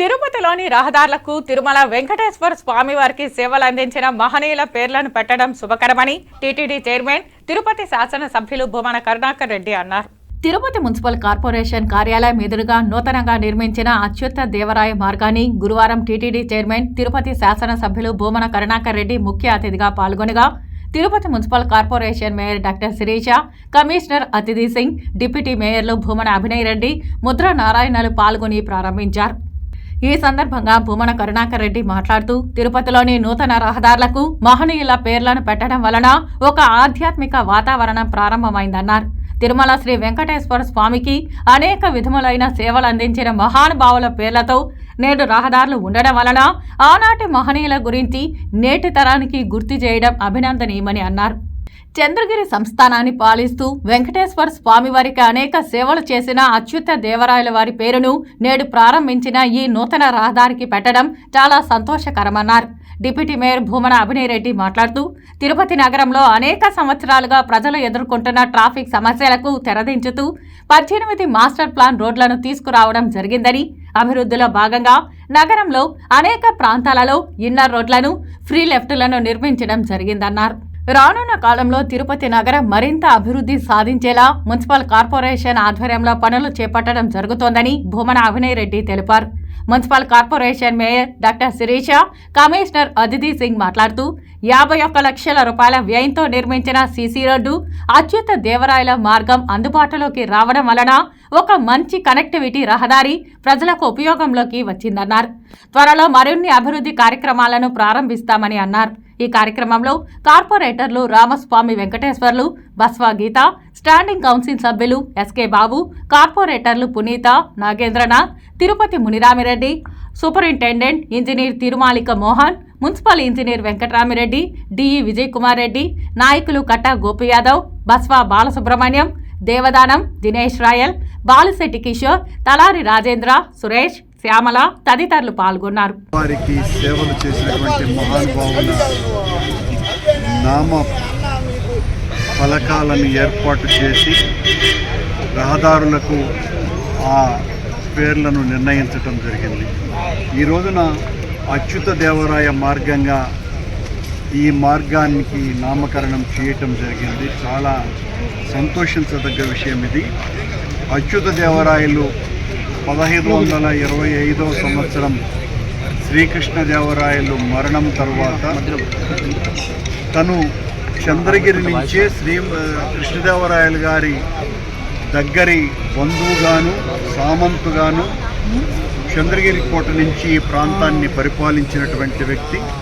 తిరుపతిలోని రహదారులకు తిరుమల వెంకటేశ్వర స్వామి వారికి సేవలు అందించిన మహనీయుల పేర్లను పెట్టడం శుభకరమని టీటీడీ చైర్మన్ తిరుపతి శాసన సభ్యులు భూమన కరుణాకర్ రెడ్డి అన్నారు. తిరుపతి మున్సిపల్ కార్పొరేషన్ కార్యాలయం ఎదురుగా నూతనంగా నిర్మించిన అత్యుత్త దేవరాయ మార్గాన్ని గురువారం టీటీడీ చైర్మన్ తిరుపతి శాసన సభ్యులు భూమన కరుణాకర్ రెడ్డి ముఖ్య అతిథిగా పాల్గొనగా Tirupati municipal corporation mayor doctor Sirisha commissioner Aditi Singh deputy మేయర్లు Bhumana Abhinay Reddy Mudra నారాయణలు పాల్గొని ప్రారంభించారు. ఈ సందర్భంగా భూమన కరుణాకర్ రెడ్డి మాట్లాడుతూ తిరుపతిలోని నూతన రహదారులకు మహనీయుల పేర్లను పెట్టడం వలన ఒక ఆధ్యాత్మిక వాతావరణం ప్రారంభమైందన్నారు. తిరుమల శ్రీ వెంకటేశ్వర స్వామికి అనేక విధములైన సేవలు అందించిన మహానుభావుల పేర్లతో నేడు రహదారులు ఉండడం వలన ఆనాటి మహనీయుల గురించి నేటి తరానికి గుర్తు చేయడం అభినందనీయమని అన్నారు. చంద్రగిరి సంస్థానాన్ని పాలిస్తూ వెంకటేశ్వర స్వామి వారికి అనేక సేవలు చేసిన అచ్యుత దేవరాయల వారి పేరును నేడు ప్రారంభించిన ఈ నూతన రహదారికి పెట్టడం చాలా సంతోషకరమన్నారు. డిప్యూటీ మేయర్ భూమన అభినయరెడ్డి మాట్లాడుతూ తిరుపతి నగరంలో అనేక సంవత్సరాలుగా ప్రజలు ఎదుర్కొంటున్న ట్రాఫిక్ సమస్యలకు తెరదించుతూ పద్దెనిమిది మాస్టర్ ప్లాన్ రోడ్లను తీసుకురావడం జరిగిందని అభివృద్ధిలో భాగంగా నగరంలో అనేక ప్రాంతాలలో ఇన్నర్ రోడ్లను ఫ్రీ లెఫ్ట్లను నిర్మించడం జరిగిందన్నారు. రానున్న కాలంలో తిరుపతి నగరం మరింత అభివృద్ధి సాధించేలా మున్సిపల్ కార్పొరేషన్ ఆధ్వర్యంలో పనులు చేపట్టడం జరుగుతోందని భూమన అభినయ్ రెడ్డి తెలిపారు. Municipal corporation mayor doctor Sirisha commissioner Aditi Singh మాట్లాడుతూ యాభై ఒక్క లక్షల రూపాయల వ్యయంతో నిర్మించిన సీసీ రోడ్డు అత్యుత దేవరాయల మార్గం అందుబాటులోకి రావడం వలన ఒక మంచి కనెక్టివిటీ రహదారి ప్రజలకు ఉపయోగంలోకి వచ్చిందన్నారు. త్వరలో మరిన్ని అభివృద్ధి కార్యక్రమాలను ప్రారంభిస్తామని అన్నారు. ఈ కార్యక్రమంలో కార్పొరేటర్లు రామస్వామి వెంకటేశ్వర్లు బస్వా గీత స్టాండింగ్ కౌన్సిల్ సభ్యులు ఎస్కే బాబు కార్పొరేటర్లు Puneetha Nagendranath Tirupati Muniramireddy superintendent engineer Tirumalika Mohan municipal engineer Venkataramireddy DE Vijay Kumar Reddy నాయకులు కట్ట గోపి యాదవ్ బస్వా బాలసుబ్రహ్మణ్యం దేవదానం దినేష్ రాయల్ బాలిశెట్టి కిషోర్ తలారి రాజేంద్ర సురేష్ శ్యామల తదితరులు పాల్గొన్నారు. వారికి సేవలు చేసినటువంటి మహానుభావుల నామ ఫలకాలను ఏర్పాటు చేసి రహదారులకు ఆ పేర్లను నిర్ణయించటం జరిగింది. ఈ రోజున అచ్యుత దేవరాయ మార్గంగా ఈ మార్గానికి నామకరణం చేయటం జరిగింది. చాలా సంతోషించదగ్గ విషయం ఇది. అచ్యుత దేవరాయలు పదహైదు వందల ఇరవై ఐదవ సంవత్సరం శ్రీకృష్ణదేవరాయలు మరణం తర్వాత తను చంద్రగిరి నుంచే శ్రీ కృష్ణదేవరాయలు గారి దగ్గరి బంధువుగాను సామంతుగాను చంద్రగిరి కోట నుంచి ఈ ప్రాంతాన్ని పరిపాలించినటువంటి వ్యక్తి.